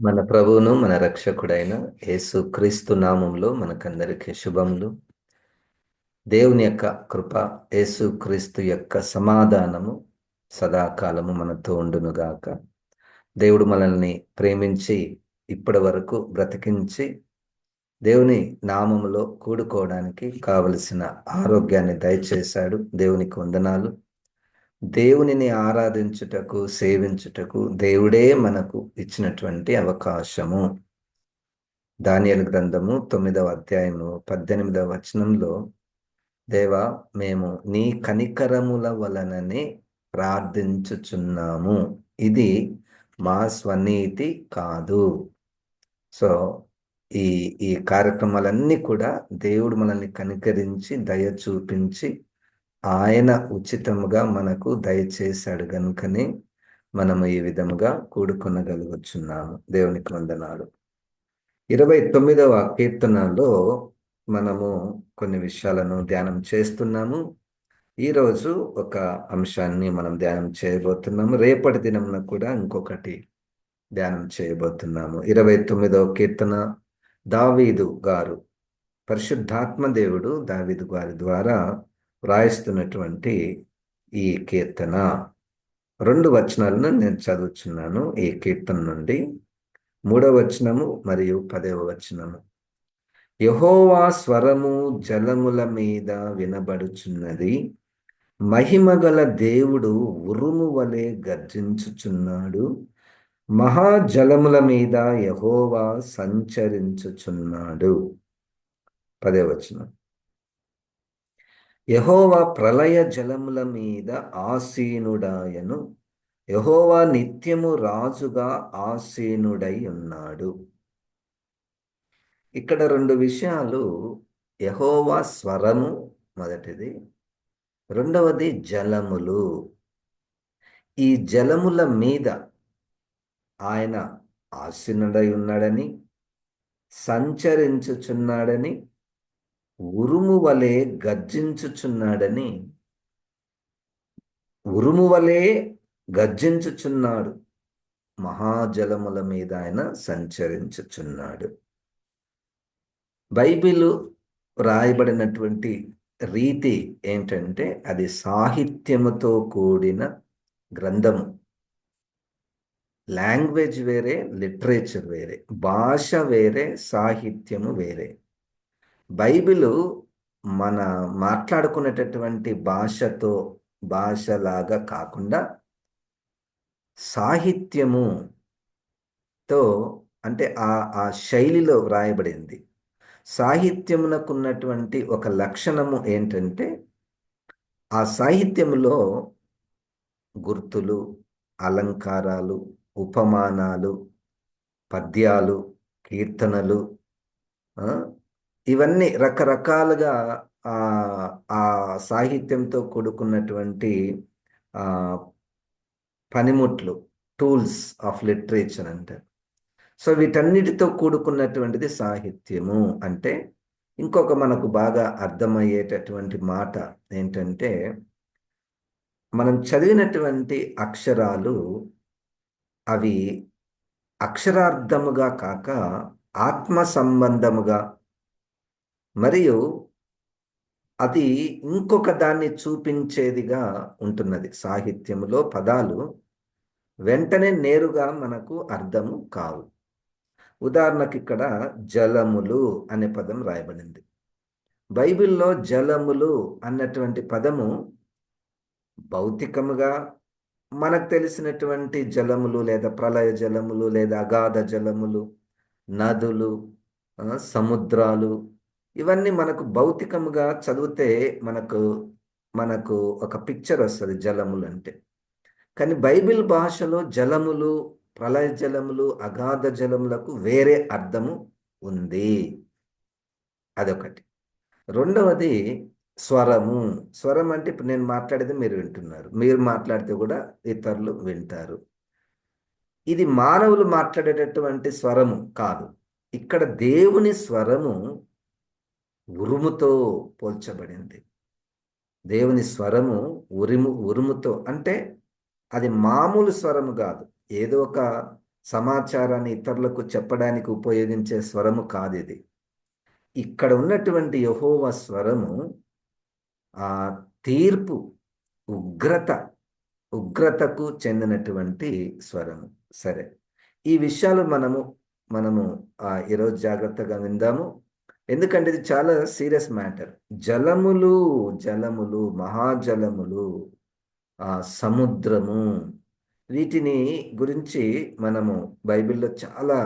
మన ప్రభువును మన రక్షకుడైన యేసు క్రీస్తు నామంలో మనకందరికీ శుభములు. దేవుని యొక్క కృప యేసు క్రీస్తు యొక్క సమాధానము సదాకాలము మనతో ఉండునుగాక. దేవుడు మనల్ని ప్రేమించి ఇప్పటి వరకు బ్రతికించి దేవుని నామములో కూడుకోవడానికి కావలసిన ఆరోగ్యాన్ని దయచేశాడు. దేవునికి వందనాలు. దేవునిని ఆరాధించుటకు సేవించుటకు దేవుడే మనకు ఇచ్చినటువంటి అవకాశము. దానియలు గ్రంథము తొమ్మిదవ అధ్యాయము పద్దెనిమిదవ వచనంలో దేవా మేము నీ కనికరముల వలననే ప్రార్థించుచున్నాము. ఇది మా స్వనీతి కాదు. సో ఈ ఈ కార్యక్రమాలన్నీ కూడా దేవుడు మనల్ని కనికరించి దయ చూపించి ఆయన ఉచితముగా మనకు దయచేశాడు కనుకనే మనము ఈ విధముగా కూడుకొనగలుగుచున్నాము. దేవునికి వందనాలు. ఇరవై తొమ్మిదవ కీర్తనలో మనము కొన్ని విషయాలను ధ్యానం చేస్తున్నాము. ఈరోజు ఒక అంశాన్ని మనం ధ్యానం చేయబోతున్నాము. రేపటి దినమున కూడా ఇంకొకటి ధ్యానం చేయబోతున్నాము. ఇరవై తొమ్మిదవ కీర్తన దావీదు గారు. పరిశుద్ధాత్మ దేవుడు దావీదు గారి ద్వారా వ్రాయిస్తున్నటువంటి ఈ కీర్తన. రెండు వచనాలను నేను చదువుచున్నాను ఈ కీర్తన నుండి. మూడవ వచనము మరియు పదవ వచనము. యహోవా స్వరము జలముల మీద వినబడుచున్నది. మహిమగల దేవుడు ఉరుము వలె గర్జించుచున్నాడు. మహాజలముల మీద యహోవా సంచరించుచున్నాడు. పదే వచనం. యహోవా ప్రళయ జలముల మీద ఆసీనుడాయను. యహోవా నిత్యము రాజుగా ఆసీనుడై ఉన్నాడు. ఇక్కడ రెండు విషయాలు యహోవా స్వరము మొదటిది రెండవది జలములు. ఈ జలముల మీద ఆయన ఆసీనుడై ఉన్నాడని సంచరించుచున్నాడని ఉరుము వలె గర్జించుచున్నాడని ఉరుము వలె గర్జించుచున్నాడు. మహాజలముల మీద ఆయన సంచరించుచున్నాడు. బైబిల్ రాయబడినటువంటి రీతి ఏంటంటే అది సాహిత్యముతో కూడిన గ్రంథము. లాంగ్వేజ్ వేరే లిటరేచర్ వేరే భాష వేరే సాహిత్యము వేరే. బైబిలు మన మాట్లాడుకునేటటువంటి భాషతో భాషలాగా కాకుండా సాహిత్యముతో అంటే ఆ ఆ శైలిలో వ్రాయబడింది. సాహిత్యమునకున్నటువంటి ఒక లక్షణము ఏంటంటే ఆ సాహిత్యములో గుర్తులు అలంకారాలు ఉపమానాలు పద్యాలు కీర్తనలు ఇవన్నీ రకరకాలుగా ఆ సాహిత్యంతో కూడుకున్నటువంటి పనిముట్లు టూల్స్ ఆఫ్ లిటరేచర్ అంటారు సో వీటన్నిటితో కూడుకున్నటువంటిది సాహిత్యము. అంటే ఇంకొక మనకు బాగా అర్థమయ్యేటటువంటి మాట ఏంటంటే మనం చదివినటువంటి అక్షరాలు అవి అక్షరార్థముగా కాక ఆత్మ సంబంధముగా మరియు అది ఇంకొక దాన్ని చూపించేదిగా ఉంటున్నది. సాహిత్యములో పదాలు వెంటనే నేరుగా మనకు అర్థము కావు. ఉదాహరణకి ఇక్కడ జలములు అనే పదం రాయబడింది. బైబిల్లో జలములు అన్నటువంటి పదము భౌతికముగా మనకు తెలిసినటువంటి జలములు లేదా ప్రళయ జలములు లేదా అగాధ జలములు నదులు సముద్రాలు ఇవన్నీ మనకు భౌతికముగా చదివితే మనకు మనకు ఒక పిక్చర్ వస్తుంది జలములు అంటే. కానీ బైబిల్ భాషలో జలములు ప్రళయ జలములు అగాధ జలములకు వేరే అర్థము ఉంది. అదొకటి. రెండవది స్వరము. స్వరం అంటే ఇప్పుడు నేను మాట్లాడేది మీరు వింటున్నారు. మీరు మాట్లాడితే కూడా ఇతరులు వింటారు. ఇది మానవులు మాట్లాడేటటువంటి స్వరము కాదు. ఇక్కడ దేవుని స్వరము ఉరుముతో పోల్చబడింది. దేవుని స్వరము ఉరుము ఉరుముతో అంటే అది మామూలు స్వరము కాదు. ఏదో ఒక సమాచారాన్ని ఇతరులకు చెప్పడానికి ఉపయోగించే స్వరము కాదు ఇది ఇక్కడ ఉన్నటువంటి యహోవ స్వరము ఆ తీర్పు ఉగ్రత ఉగ్రతకు చెందినటువంటి స్వరము. సరే ఈ విషయాలు మనము మనము ఈరోజు జాగ్రత్తగా విందాము. ఎందుకంటే ఇది చాలా సీరియస్ మ్యాటర్. జలములు జలములు మహాజలములు ఆ సముద్రము వీటిని గురించి మనము బైబిల్లో చాలా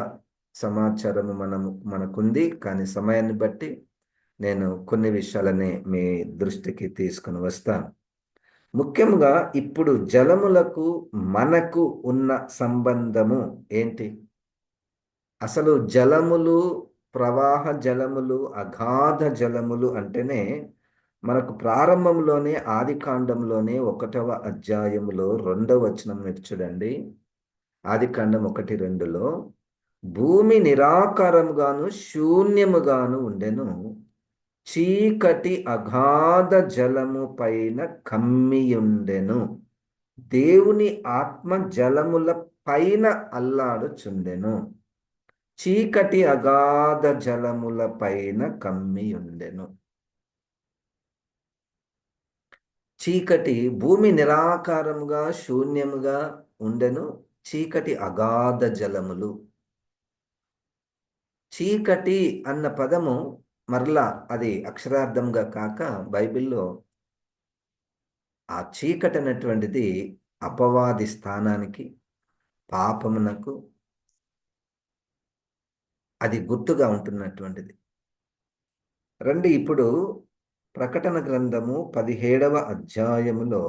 సమాచారము మనము మనకుంది. కానీ సమయాన్ని బట్టి నేను కొన్ని విషయాలని మీ దృష్టికి తీసుకుని వస్తాను. ముఖ్యంగా ఇప్పుడు జలములకు మనకు ఉన్న సంబంధము ఏంటి? అసలు జలములు ప్రవాహ జలములు అగాధ జలములు అంటేనే మనకు ప్రారంభంలోనే ఆది కాండంలోనే ఒకటవ అధ్యాయములో రెండవ వచనం మీరు చూడండి. ఆది కాండం ఒకటి రెండులో భూమి నిరాకారముగాను శూన్యముగాను ఉండెను. చీకటి అగాధ జలము పైన కమ్మియుండెను. దేవుని ఆత్మ జలముల పైన అల్లాడుచుండెను. చీకటి అగాధ జలముల పైన కమ్మియుండెను. చీకటి భూమి నిరాకారముగా శూన్యముగా ఉండెను. చీకటి అగాధ జలములు. చీకటి అన్న పదము మరలా అది అక్షరార్థంగా కాక బైబిల్లో ఆ చీకటి అన్నటువంటిది అపవాది స్థానానికి పాపమునకు అది గుర్తుగా ఉంటున్నటువంటిది. రండి ఇప్పుడు ప్రకటన గ్రంథము పదిహేడవ అధ్యాయములో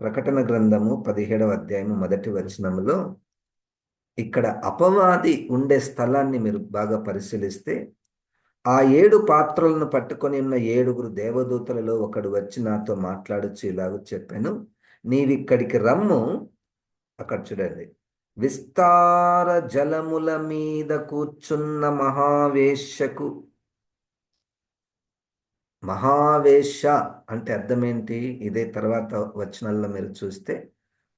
ప్రకటన గ్రంథము పదిహేడవ అధ్యాయము మొదటి వచనములో ఇక్కడ అపవాది ఉండే స్థలాన్ని మీరు బాగా పరిశీలిస్తే ఆ ఏడు పాత్రలను పట్టుకొని ఉన్న ఏడుగురు దేవదూతలలో ఒకడు వచ్చి నాతో మాట్లాడచ్చు ఇలాగ చెప్పాను. నీవిక్కడికి రమ్ము. అక్కడ చూడండి. విస్తార జలముల మీద కూర్చున్న మహావేశ్యకు. మహావేశ అంటే అర్థం ఏంటి ఇదే తర్వాత వచనాల్లో మీరు చూస్తే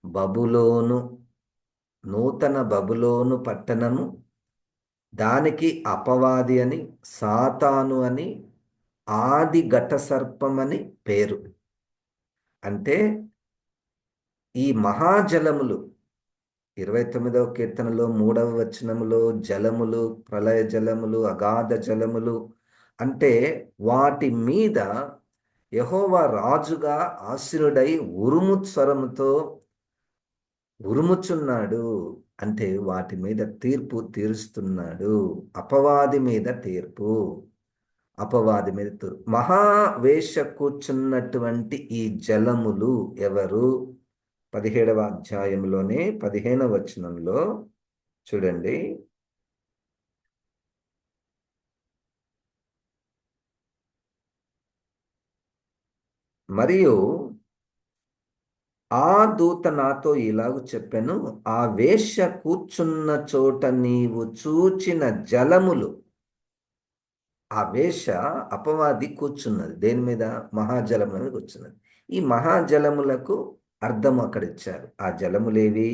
బబులోను నూతన బబులోను పట్టణము దానికి అపవాది అని సాతాను అని ఆది ఘట సర్పమని పేరు. అంటే ఈ మహాజలములు ఇరవై తొమ్మిదవ కీర్తనలో మూడవ వచనములో జలములు ప్రళయ జలములు అగాధ జలములు అంటే వాటి మీద యహోవా రాజుగా ఆశీనుడై ఉరుము స్వరముతో ఉరుముచున్నాడు అంటే వాటి మీద తీర్పు తీరుస్తున్నాడు. అపవాది మీద తీర్పు. అపవాది మీద తీర్పు. మహావేష కూర్చున్నటువంటి ఈ జలములు ఎవరు? పదిహేడవ అధ్యాయంలోనే పదిహేనవ వచనంలో చూడండి. మరియు ఆ దూత నాతో ఇలాగ చెప్పాను ఆ వేష కూర్చున్న చోట నీవు చూచిన జలములు ఆ వేష అపవాది కూర్చున్నది. దేని మీద? మహాజలం మీద కూర్చున్నది. ఈ మహాజలములకు అర్థం అక్కడ ఇచ్చారు ఆ జలములేవి?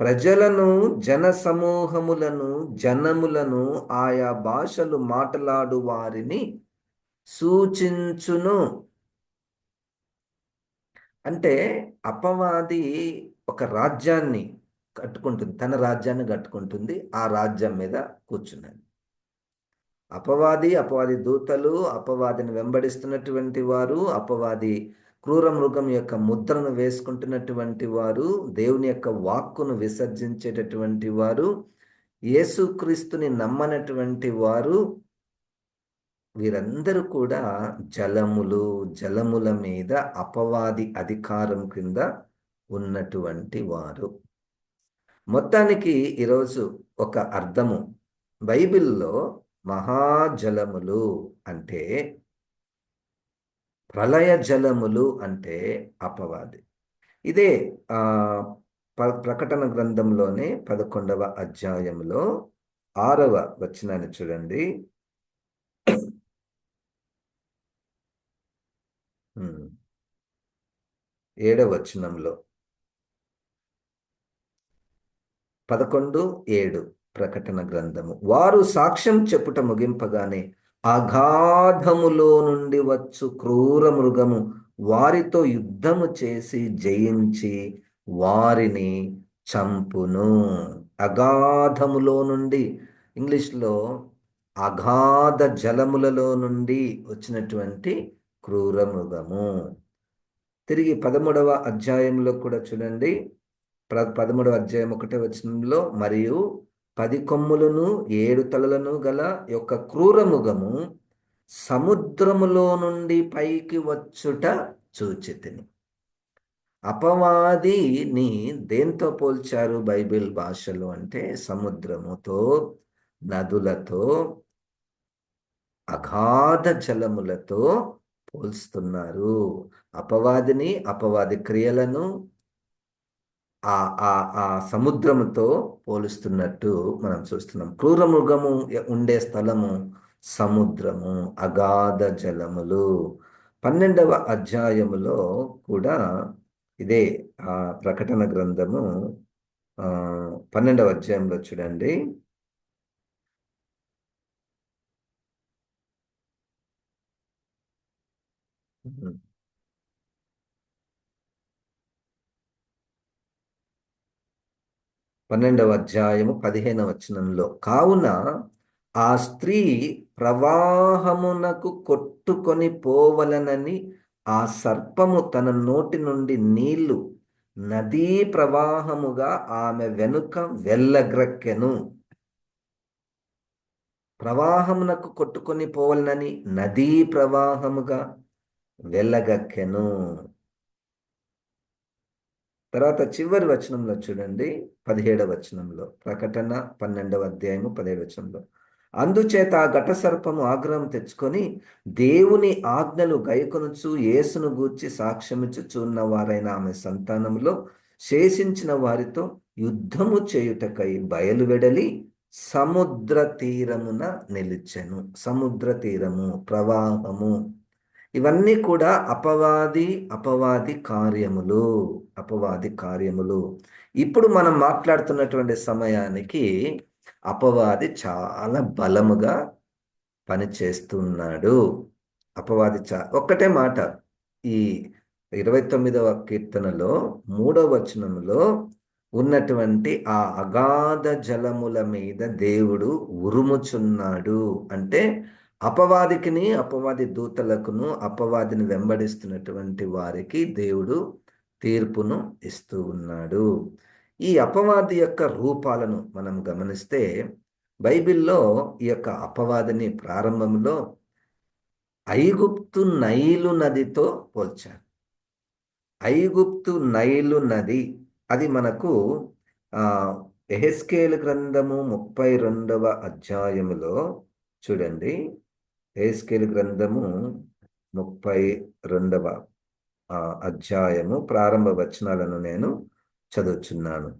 ప్రజలను జన సమూహములను జనములను ఆయా భాషలు మాట్లాడు వారిని సూచించును. అంటే అపవాది ఒక రాజ్యాన్ని కట్టుకుంటుంది తన రాజ్యాన్ని కట్టుకుంటుంది ఆ రాజ్యం మీద కూర్చున్నది. అపవాది అపవాది దూతలు అపవాదిని వెంబడిస్తున్నటువంటి వారు అపవాది క్రూర మృగం యొక్క ముద్రను వేసుకుంటున్నటువంటి వారు దేవుని యొక్క వాక్కును విసర్జించేటటువంటి వారు యేసుక్రీస్తుని నమ్మనటువంటి వారు వీరందరూ కూడా జలములు జలముల మీద అపవాది అధికారం కింద ఉన్నటువంటి వారు. మొత్తానికి ఈరోజు ఒక అర్థము. బైబిల్లో మహాజలములు అంటే ప్రళయ జలములు అంటే అపవాది. ఇదే ప్రకటన గ్రంథంలోనే పదకొండవ అధ్యాయంలో ఆరవ వచనాన్ని చూడండి. ఏడవ వచనంలో. పదకొండు ఏడు ప్రకటన గ్రంథము. వారు సాక్ష్యం చెప్పుట ముగింపగానే అగాధములో నుండి వచ్చు క్రూర మృగము. వారితో యుద్ధము చేసి జయించి వారిని చంపును. అగాధములో నుండి ఇంగ్లీష్లో అగాధ జలములలో నుండి వచ్చినటువంటి క్రూర మృగము. తిరిగి పదమూడవ అధ్యాయంలో కూడా చూడండి. ప్ర- పదమూడవ అధ్యాయం ఒకటే వచనంలో మరియు పది కొమ్ములను ఏడు తలలను గల యొక్క క్రూరముగము సముద్రములో నుండి పైకి వచ్చుట చూచితిని. అపవాదిని దేంతో పోల్చారు బైబిల్ భాషలో అంటే సముద్రముతో నదులతో అగాధ జలములతో పోల్స్తున్నారు అపవాదిని అపవాది క్రియలను ఆ ఆ ఆ సముద్రముతో పోలుస్తున్నట్టు మనం చూస్తున్నాం. క్రూర మృగము ఉండే స్థలము సముద్రము అగాధ జలములు. పన్నెండవ అధ్యాయములో కూడా ఇదే ఆ ప్రకటన గ్రంథము పన్నెండవ అధ్యాయంలో చూడండి. పన్నెండవ అధ్యాయము పదిహేనవ వచనంలో. కావున ఆ స్త్రీ ప్రవాహమునకు కొట్టుకొని పోవలనని ఆ సర్పము తన నోటి నుండి నీళ్ళు నదీ ప్రవాహముగా ఆమె వెనుక వెళ్ళగ్రక్కెను. ప్రవాహమునకు కొట్టుకొని పోవలనని నదీ ప్రవాహముగా వెళ్ళగక్కెను. తర్వాత చివరి వచనంలో చూడండి పదిహేడవ వచనంలో ప్రకటన పన్నెండవ అధ్యాయము పదిహేడు వచనంలో. అందుచేత ఆ ఘట సర్పము ఆగ్రహం తెచ్చుకొని దేవుని ఆజ్ఞలు గైకొనుచు యేసును గూర్చి సాక్ష్యమిచ్చుచున్న వారైన ఆమె సంతానంలో శేషించిన వారితో యుద్ధము చేయుటకై బయలు వెడలి సముద్ర తీరమున నిలిచెను. సముద్ర తీరము ప్రవాహము. ఇవన్నీ కూడా అపవాది అపవాది కార్యములు అపవాది కార్యములు. ఇప్పుడు మనం మాట్లాడుతున్నటువంటి సమయానికి అపవాది చాలా బలముగా పనిచేస్తున్నాడు. అపవాది చా ఒక్కటే మాట. ఈ ఇరవై తొమ్మిదవ కీర్తనలో మూడవ వచనంలో ఉన్నటువంటి ఆ అగాధ జలముల మీద దేవుడు ఉరుముచున్నాడు. అంటే అపవాదికిని అపవాది దూతలకును అపవాదిని వెంబడిస్తున్నటువంటి వారికి దేవుడు తీర్పును ఇస్తూ ఉన్నాడు. ఈ అపవాది యొక్క రూపాలను మనం గమనిస్తే బైబిల్లో ఈ యొక్క అపవాదిని ప్రారంభంలో ఐగుప్తు నైలు నదితో పోల్చారు. ఐగుప్తు నైలు నది అది మనకు ఎహెస్కేల్ గ్రంథము ముప్పై రెండవ అధ్యాయములో చూడండి. ఏస్కేల్ గ్రంథము ముప్పై రెండవ అధ్యాయము ప్రారంభ వచనాలను నేను చదువుచున్నాను.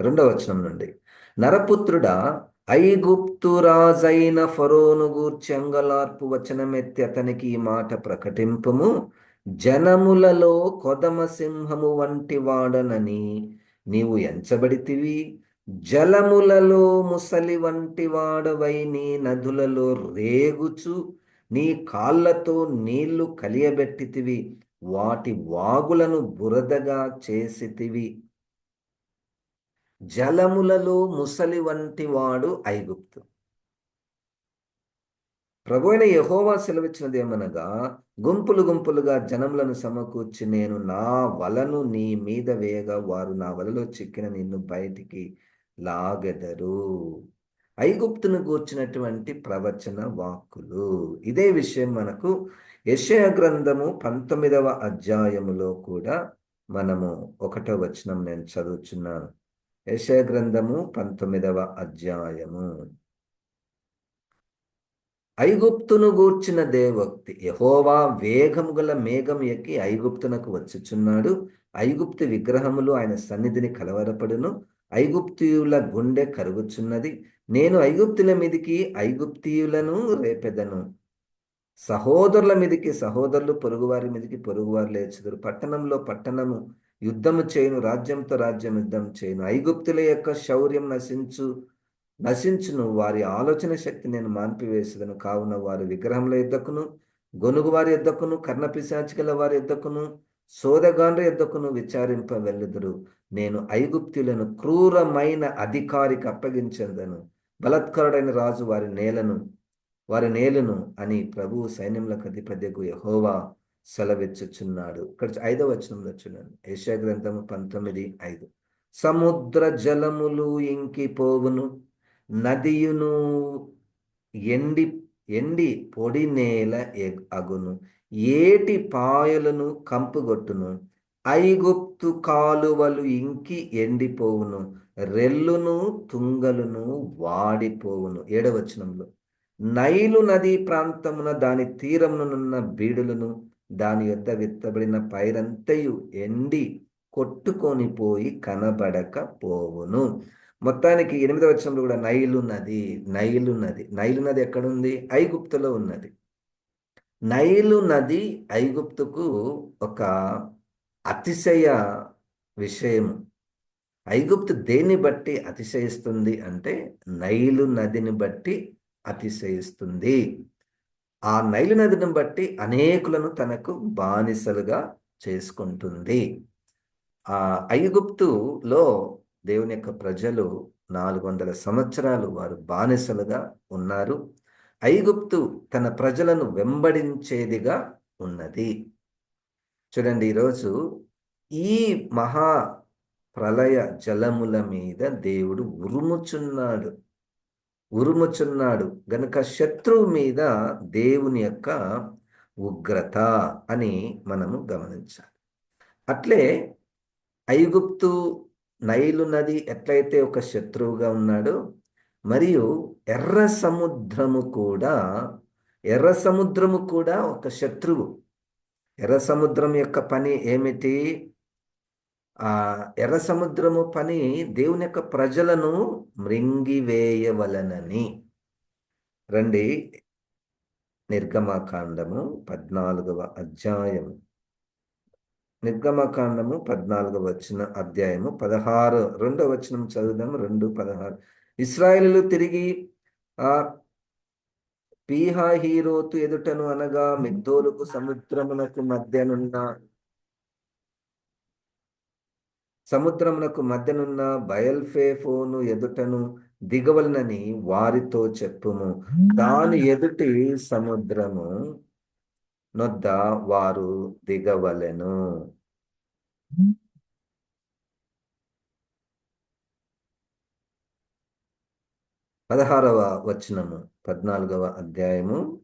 రెండవ వచనం నుండి. నరపుత్రుడా ఐగుప్తు రాజైన ఫరోను గూర్చి అంగలార్పు వచనమెత్తి అతనికి ఈ మాట ప్రకటింపము. జనములలో కొదమ సింహము వంటి వాడనని నీవు ఎంచబడితివి. జలములలో ముసలి వంటి వాడవై నీ నదులలో రేగుచు నీ కాళ్ళతో నీళ్ళు కలియబెట్టితివి వాటి వాగులను బురదగా చేసితివి. జలములలో ముసలి వంటి వాడు ఐగుప్తు. ప్రభు అయిన యహోవా సెలవిచ్చినది ఏమనగా గుంపులు గుంపులుగా జనములను సమకూర్చి నేను నా వలను నీ మీద వేయగా వారు నా వలలో చిక్కిన నిన్ను బయటికి లాగెదరు. ఐగుప్తును గూర్చినటువంటి ప్రవచన వాక్కులు. ఇదే విషయం మనకు యశయ గ్రంథము పంతొమ్మిదవ అధ్యాయములో కూడా మనము ఒకటో వచనం నేను చదువుచున్నాను. యశయ గ్రంథము పంతొమ్మిదవ అధ్యాయము. ఐగుప్తును గూర్చిన దేవోక్తి యహోవా వేగము గల మేఘం ఎక్కి ఐగుప్తునకు వచ్చుచున్నాడు. ఐగుప్తు విగ్రహములు ఆయన సన్నిధిని కలవరపడును. ఐగుప్తియుల గుండె కరుగుచున్నది. నేను ఐగుప్తుల మీదికి ఐగుప్తియులను రేపెదను. సహోదరుల మీదికి సహోదరులు పొరుగువారి మీదికి పొరుగువారు లేచుదురు. పట్టణంలో పట్టణము యుద్ధము చేయను రాజ్యంతో రాజ్యం యుద్ధం చేయను. ఐగుప్తుల యొక్క శౌర్యం నశించు నశించును. వారి ఆలోచన శక్తి నేను మాన్పివేసేదను. కావున వారి విగ్రహముల ఎద్దకును గొనుగు వారి కర్ణ కర్ణపిశాచికల వారి ఎద్దకును సోదగాండ్ర ఎద్దకును విచారింప వెళ్ళుదురు నేను ఐగుప్తులను క్రూరమైన అధికారికి అప్పగించదను. బలత్కరుడైన రాజు వారి నేలను వారి నేలను అని ప్రభు సైన్యములకు అధిపతికు యహోవా సెలవిచ్చుచున్నాడు. ఇక్కడ ఐదవ వచనంలో చూడండి. ఏషియా గ్రంథము పంతొమ్మిది ఐదు. సముద్ర జలములు ఇంకిపోవును నదియును ఎండి ఎండి పొడి నేల ఎగ్- అగును. ఏటి పాయలను కంపుగొట్టును? ఐగుప్తు కాలువలు ఇంకి ఎండిపోవును రెల్లును తుంగలును వాడిపోవును. ఏడవచనంలో నైలు నదీ ప్రాంతమున దాని తీరమునున్న బీడులను దాని యొద్ద విత్తబడిన పైరంతయు ఎండి కొట్టుకొని పోయి కనబడకపోవును మొత్తానికి ఎనిమిదవ వచనంలో కూడా నైలు నది నైలు నది. నైలు నది ఎక్కడుంది? ఐగుప్తులో ఉన్నది. నైలు నది ఐగుప్తుకు ఒక అతిశయ విషయము. ఐగుప్తు దేన్ని బట్టి అతిశయిస్తుంది అంటే నైలు నదిని బట్టి అతిశయిస్తుంది. ఆ నైలు నదిని బట్టి అనేకులను తనకు బానిసలుగా చేసుకుంటుంది. ఆ ఐగుప్తులో దేవుని యొక్క ప్రజలు నాలుగు వందల సంవత్సరాలు వారు బానిసలుగా ఉన్నారు. ఐగుప్తు తన ప్రజలను వెంబడించేదిగా ఉన్నది. చూడండి ఈరోజు ఈ మహా ప్రళయ జలముల మీద దేవుడు ఉరుముచున్నాడు. ఉరుముచున్నాడు. గనుక శత్రువు మీద దేవుని యొక్క ఉగ్రత అని మనము గమనించాలి. అట్లే ఐగుప్తు నైలు నది ఎట్లయితే ఒక శత్రువుగా ఉన్నాడో మరియు ఎర్ర సముద్రము కూడా ఎర్ర సముద్రము కూడా ఒక శత్రువు. ఎర్ర సముద్రం యొక్క పని ఏమిటి? ఆ ఎర్ర సముద్రము పని దేవుని యొక్క ప్రజలను మృంగివేయవలనని. రండి నిర్గమకాండము పద్నాలుగవ అధ్యాయం. నిర్గమకాండము పద్నాలుగవ వచ్చిన అధ్యాయము పదహారు రెండవ వచనం చదువుదాం రెండు పదహారు. ఇస్రాయేలు తిరిగి ఆ పీహా హీరోతు ఎదుటను అనగా మిగ్దోలుకు సముద్రమునకు మధ్యనున్న సముద్రమునకు మధ్యనున్న బయల్ఫేఫోను ఎదుటను దిగవలనని వారితో చెప్పుము. దాని ఎదుటి సముద్రము నొద్ద వారు దిగవలెను. పదహారవ వచనము పద్నాలుగవ అధ్యాయము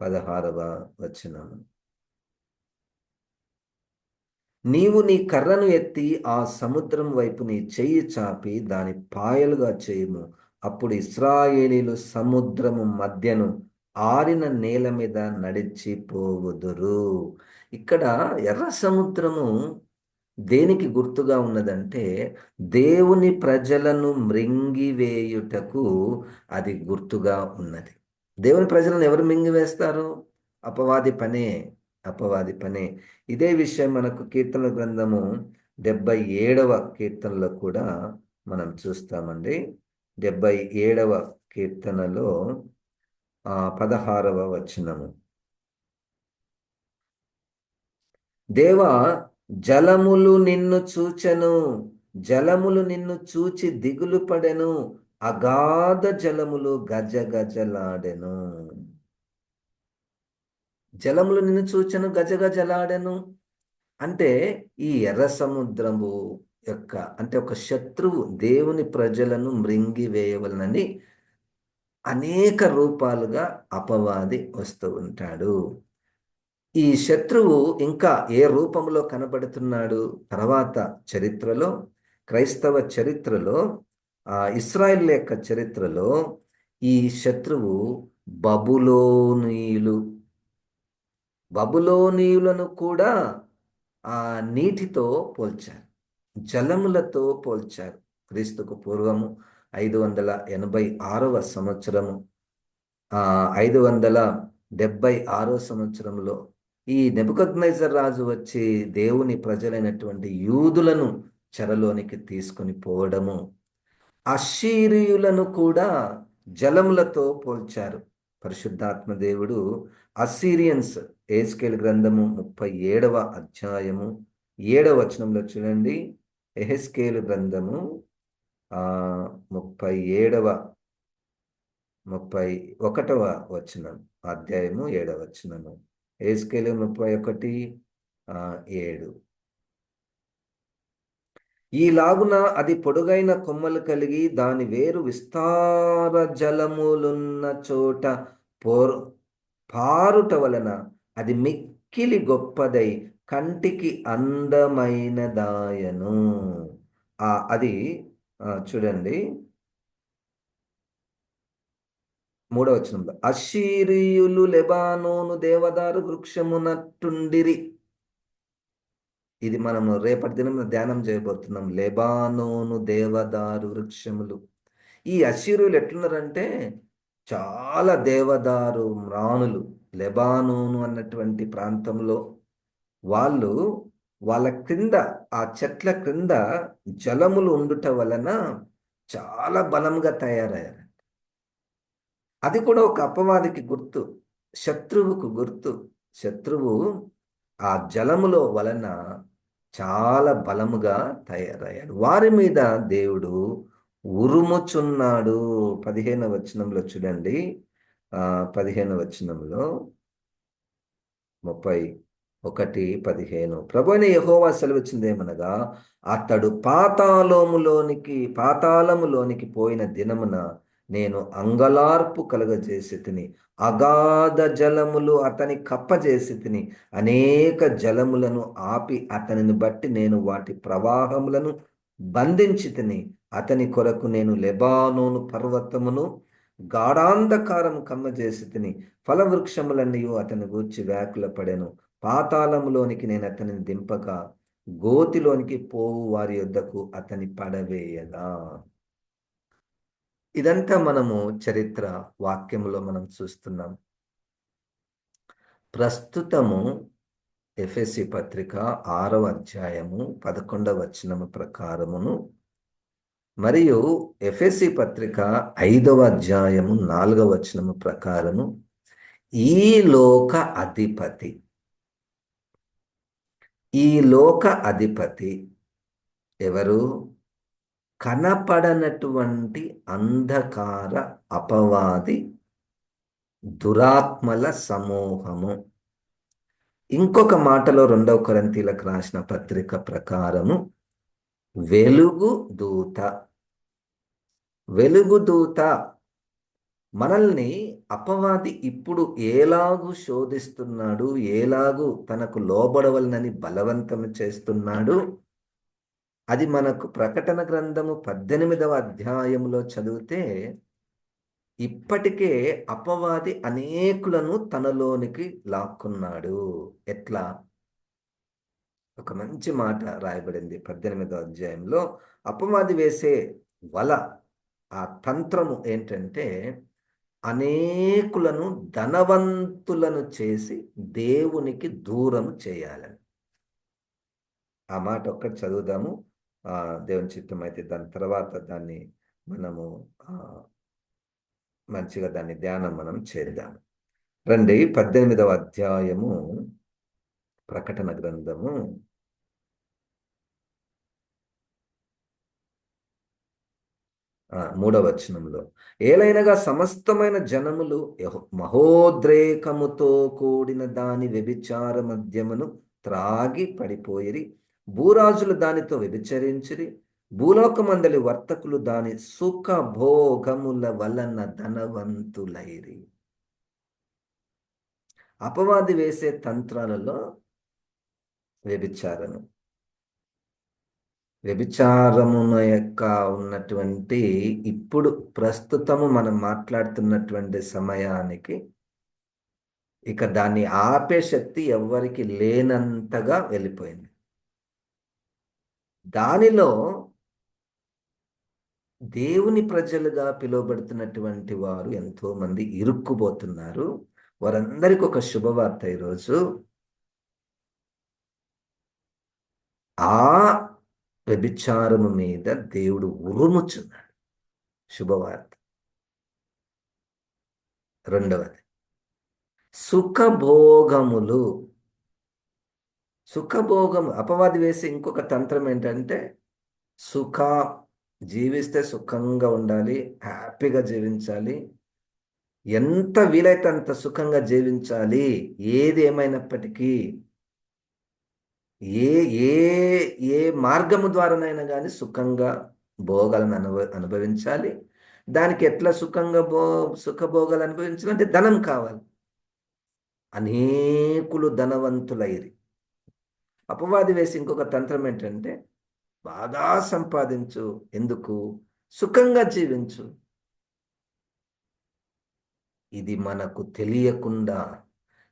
పదహారవ వచనము. నీవు నీ కర్రను ఎత్తి ఆ సముద్రం వైపు నీ చెయ్యి చాపి దాని పాయలుగా చేయము. అప్పుడు ఇస్రాయేలీలు సముద్రము మధ్యను ఆరిన నేల మీద నడిచిపోవుదురు ఇక్కడ ఎర్ర సముద్రము దేనికి గుర్తుగా ఉన్నదంటే దేవుని ప్రజలను మృంగివేయుటకు అది గుర్తుగా ఉన్నది. దేవుని ప్రజలను ఎవరు మింగివేస్తారు? అపవాది పనే అపవాది పనే. ఇదే విషయం మనకు కీర్తన గ్రంథము డెబ్బై ఏడవ కీర్తనలో కూడా మనం చూస్తామండి. డెబ్బై ఏడవ కీర్తనలో పదహారవ వచనము. దేవ జలములు నిన్ను చూచెను జలములు నిన్ను చూచి దిగులు పడెను అగాధ జలములు గజ గజలాడెను. జలములు నిన్ను చూచెను గజ గజలాడెను. అంటే ఈ ఎర్ర సముద్రము యొక్క అంటే ఒక శత్రువు దేవుని ప్రజలను మృంగి వేయవలనని అనేక రూపాలుగా అపవాది వస్తూ ఉంటాడు. ఈ శత్రువు ఇంకా ఏ రూపంలో కనబడుతున్నాడు? తర్వాత చరిత్రలో క్రైస్తవ చరిత్రలో ఇస్రాయిల్ యొక్క చరిత్రలో ఈ శత్రువు బబులోనీయులు. బబులోనీయులను కూడా ఆ నీటితో పోల్చారు జలములతో పోల్చారు. క్రీస్తుకు పూర్వము ఐదు వందల ఎనభై ఆరవ సంవత్సరము ఐదు వందల డెబ్బై ఆరో సంవత్సరంలో ఈ నెబుకగ్నైజర్ రాజు వచ్చి దేవుని ప్రజలైనటువంటి యూదులను చెరలోనికి తీసుకొని పోవడము. అశీరియులను కూడా జలములతో పోల్చారు. పరిశుద్ధాత్మ దేవుడు అసీరియన్స్ ఏస్కేల్ గ్రంథము ముప్పై ఏడవ అధ్యాయము ఏడవ వచనంలో చూడండి. ఎహెస్కేలు గ్రంథము ముప్పై ఏడవ ముప్పై ఒకటవ వచనం అధ్యాయము ఏడవ వచనము. ఏస్కేలు ముప్పై ఒకటి ఏడు. ఈలాగున అది పొడుగైన కొమ్మలు కలిగి దాని వేరు విస్తార జలములున్న చోట పోర్ పారుట వలన అది మిక్కిలి గొప్పదై కంటికి అందమైనదాయను. ఆ అది చూడండి. మూడవ వచనంలో అషీరియులు లెబానోను దేవదారు వృక్షమునట్టుండిరి. ఇది మనము రేపటి దినం ధ్యానం చేయబోతున్నాం. లెబానోను దేవదారు వృక్షములు. ఈ అషీరులు ఎట్లున్నారంటే చాలా దేవదారు మ్రాణులు లెబానోను అన్నటువంటి ప్రాంతంలో వాళ్ళు వాళ్ళ క్రింద ఆ చెట్ల క్రింద జలములు ఉండుట వలన చాలా బలంగా తయారయ్యారు. అది కూడా ఒక అపవాదికి గుర్తు శత్రువుకు గుర్తు. శత్రువు ఆ జలములో వలన చాలా బలముగా తయారయ్యాడు. వారి మీద దేవుడు ఉరుముచున్నాడు. పదిహేను వచనంలో చూడండి. పదిహేను వచనంలో ముప్పై ఒకటి పదిహేను. ప్రభుని యహోవా సెలవిచ్చింది ఏమనగా అతడు పాతాళములోనికి పాతాళములోనికి పోయిన దినమున నేను అంగలార్పు కలుగజేసి తిని అగాధ జలములు అతని కప్పజేసి తిని అనేక జలములను ఆపి అతనిని బట్టి నేను వాటి ప్రవాహములను బంధించి తిని అతని కొరకు నేను లెబానోను పర్వతమును గాఢాంధకారం కమ్మజేసి తిని ఫలవృక్షములన్నీ అతని గూర్చి వ్యాకుల పడెను పాతాళములోనికి నేను అతనిని దింపగా గోతిలోనికి పోవు వారి యొద్దకు అతని పడవేయగా. ఇదంతా మనము చరిత్ర వాక్యములో మనం చూస్తున్నాం. ప్రస్తుతము ఎఫ్ఎస్సి పత్రిక ఆరవ అధ్యాయము పదకొండవ వచనము ప్రకారమును మరియు ఎఫ్ఎస్సి పత్రిక ఐదవ అధ్యాయము నాలుగవ వచనము ప్రకారము ఈ లోక అధిపతి. ఈ లోక అధిపతి ఎవరు? కనపడనటువంటి అంధకార అపవాది దురాత్మల సమూహము. ఇంకొక మాటలో రెండవ కొరంతీలకు రాసిన పత్రిక ప్రకారము వెలుగు దూత వెలుగు దూత మనల్ని అపవాది ఇప్పుడు ఏలాగు శోధిస్తున్నాడు ఏలాగు తనకు లోబడవలనని బలవంతం చేస్తున్నాడు అది మనకు ప్రకటన గ్రంథము పద్దెనిమిదవ అధ్యాయంలో చదివితే ఇప్పటికే అపవాది అనేకులను తనలోనికి లాక్కున్నాడు. ఎట్లా? ఒక మంచి మాట రాయబడింది పద్దెనిమిదవ అధ్యాయంలో. అపవాది వేసే వల ఆ తంత్రము ఏంటంటే అనేకులను ధనవంతులను చేసి దేవునికి దూరం చేయాలని. ఆ మాట ఒక్కటి చదువుదాము. దేవుని చిత్తం అయితే దాని తర్వాత దాన్ని మనము మంచిగా దాన్ని ధ్యానం మనం చేద్దాము రండి పద్దెనిమిదవ అధ్యాయము ప్రకటన గ్రంథము. ఆ, మూడవ వచనంలో ఏలైనగా సమస్తమైన జనములు మహోద్రేకముతో కూడిన దాని వ్యభిచార మద్యమును త్రాగి పడిపోయిరి. భూరాజులు దానితో వ్యభిచరించిరి భూలోకమందలి వర్తకులు దాని సుఖ భోగముల వలన ధనవంతులైరి. అపవాది వేసే తంత్రాలలో వ్యభిచారము. వ్యభిచారమున యొక్క ఉన్నటువంటి ఇప్పుడు ప్రస్తుతము మనం మాట్లాడుతున్నటువంటి సమయానికి ఇక దాన్ని ఆపే శక్తి ఎవ్వరికి లేనంతగా వెళ్ళిపోయింది. దానిలో దేవుని ప్రజలుగా పిలువబడుతున్నటువంటి వారు ఎంతో మంది ఇరుక్కుపోతున్నారు. వారందరికి ఒక శుభవార్త ఈరోజు. ఆ వ్యభిచారము మీద దేవుడు ఉరుముచున్నాడు. శుభవార్త. రెండవది. సుఖభోగములు సుఖభోగం అపవాది వేసే ఇంకొక తంత్రం ఏంటంటే సుఖ జీవిస్తే సుఖంగా ఉండాలి హ్యాపీగా జీవించాలి. ఎంత వీలైతే అంత సుఖంగా జీవించాలి ఏది ఏమైనప్పటికీ ఏ ఏ ఏ మార్గము ద్వారానైనా కానీ సుఖంగా భోగాలను అనుభ అనుభవించాలి. దానికి ఎట్లా సుఖంగా భో సుఖభోగాలు అనుభవించాలంటే ధనం కావాలి. అనేకులు ధనవంతులైరి. అపవాది వేసి ఇంకొక తంత్రం ఏంటంటే బాగా సంపాదించు ఎందుకు? సుఖంగా జీవించు. ఇది మనకు తెలియకుండా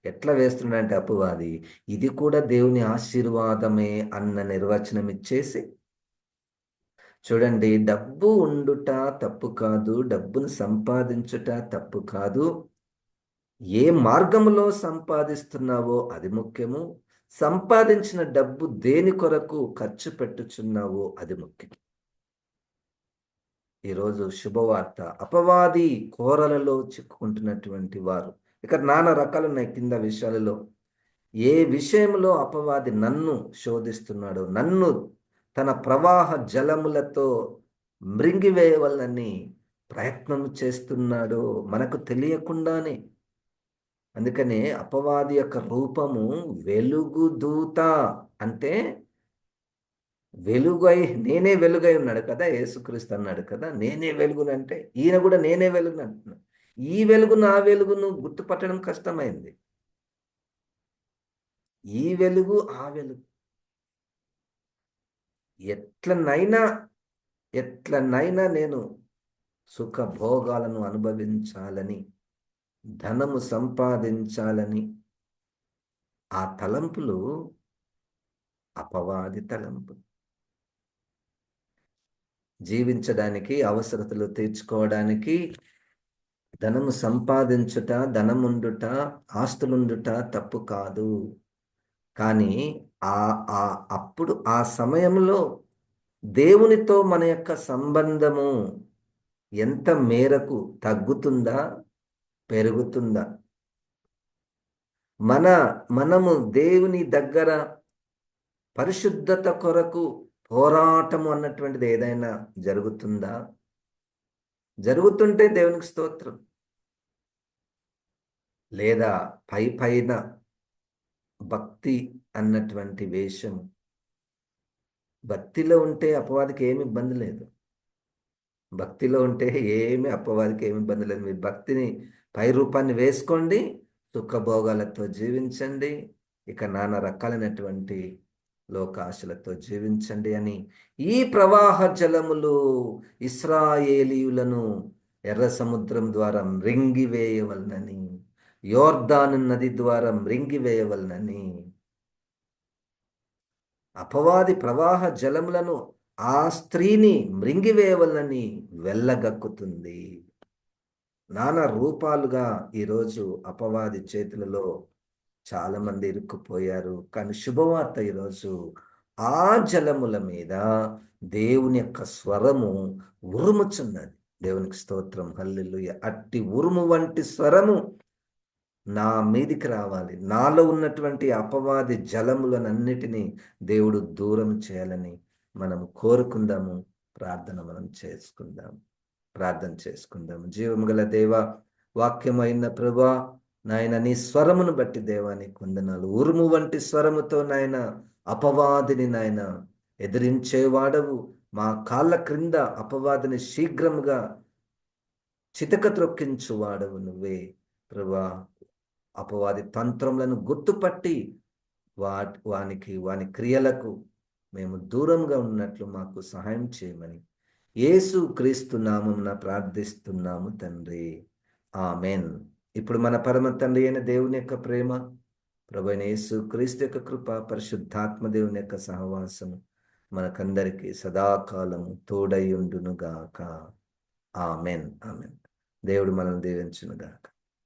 ఎట్లా వేస్తున్నాడంటే అపవాది ఇది కూడా దేవుని ఆశీర్వాదమే అన్న నిర్వచనం ఇచ్చేసి చూడండి డబ్బు ఉండుట తప్పు కాదు డబ్బును సంపాదించుట తప్పు కాదు. ఏ మార్గంలో సంపాదిస్తున్నావో అది ముఖ్యము సంపాదించిన డబ్బు దేని కొరకు ఖర్చు పెట్టుచున్నావో అది ముఖ్యం ఈరోజు శుభవార్త. అపవాది కోరలలో చిక్కుకుంటున్నటువంటి వారు. ఇక్కడ నానా రకాలు ఉన్నాయి కింద విషయాలలో. ఏ విషయంలో అపవాది నన్ను శోధిస్తున్నాడో నన్ను తన ప్రవాహ జలములతో మృంగివేయవలనని ప్రయత్నం చేస్తున్నాడో మనకు తెలియకుండానే అందుకనే అపవాది యొక్క రూపము వెలుగు దూత అంటే వెలుగై నేనే వెలుగై ఉన్నాడు కదా యేసుక్రీస్తు అన్నాడు కదా నేనే వెలుగునంటే ఈయన కూడా నేనే వెలుగును అంటున్నాడు. ఈ వెలుగు నా వెలుగును గుర్తుపట్టడం కష్టమైంది. ఈ వెలుగు ఆ వెలుగు. ఎట్లనైనా ఎట్లనైనా నేను సుఖ భోగాలను అనుభవించాలని ధనము సంపాదించాలని. ఆ తలంపులు అపవాది తలంపులు. జీవించడానికి అవసరతలు తీర్చుకోవడానికి ధనము సంపాదించుట ధనముండుట ఆస్తులుండుట తప్పు కాదు. కానీ ఆ ఆ అప్పుడు ఆ సమయంలో దేవునితో మన యొక్క సంబంధము ఎంత మేరకు తగ్గుతుందా? పెరుగుతుందా? మన మనము దేవుని దగ్గర పరిశుద్ధత కొరకు పోరాటము అన్నటువంటిది ఏదైనా జరుగుతుందా? జరుగుతుంటే దేవునికి స్తోత్రం. లేదా పై పైన భక్తి అన్నటువంటి వేషం భక్తిలో ఉంటే అపవాదికి ఏమి ఇబ్బంది లేదు. భక్తిలో ఉంటే ఏమి అపవాదికి ఏమి ఇబ్బంది లేదు. మీ భక్తిని పై రూపాన్ని వేసుకోండి సుఖభోగాలతో జీవించండి ఇక నానా రకాలైనటువంటి లోకాశలతో జీవించండి అని ఈ ప్రవాహ జలములు ఇస్రాయేలీయులను ఎర్ర సముద్రం ద్వారా మృంగివేయవలనని యోర్దాను నది ద్వారా మృంగివేయవలనని అపవాది ప్రవాహ జలములను ఆ స్త్రీని మృంగివేయవలనని వెళ్ళగక్కుతుంది నానా రూపాలుగా ఈరోజు అపవాది చేతులలో చాలా మంది ఇరుక్కుపోయారు. కానీ శుభవార్త ఈరోజు ఆ జలముల మీద దేవుని యొక్క స్వరము ఉరుముచున్నది. దేవునికి స్తోత్రం. హల్లు అట్టి ఉరుము వంటి స్వరము నా మీదికి రావాలి. నాలో ఉన్నటువంటి అపవాది జలములనన్నిటినీ దేవుడు దూరం చేయాలని మనం కోరుకుందాము. ప్రార్థన మనం చేసుకుందాము. ప్రార్థన చేసుకుందాము. జీవము గల దేవ వాక్యమైన ప్రభా నాయన నీ స్వరమును బట్టి దేవాని కొందనాలు ఉరుము వంటి స్వరముతో నాయన అపవాదిని నాయన ఎదిరించేవాడవు మా కాళ్ళ క్రింద అపవాదిని శీఘ్రముగా చితక త్రొక్కించువాడవు నువ్వే ప్రభా. అపవాది తంత్రములను గుర్తుపట్టి వా వానికి వాని క్రియలకు మేము దూరంగా ఉన్నట్లు మాకు సహాయం చేయమని యేసు క్రీస్తు నామమున ప్రార్థిస్తున్నాము తండ్రి. ఆమెన్. ఇప్పుడు మన పరమ తండ్రి అయిన దేవుని యొక్క ప్రేమ ప్రభు యేసు క్రీస్తు యొక్క కృప పరిశుద్ధాత్మ దేవుని యొక్క సహవాసము మనకందరికీ సదాకాలము తోడై ఉండునుగాక. ఆమెన్. ఆమెన్. దేవుడు మనల్ని దీవించునుగాక.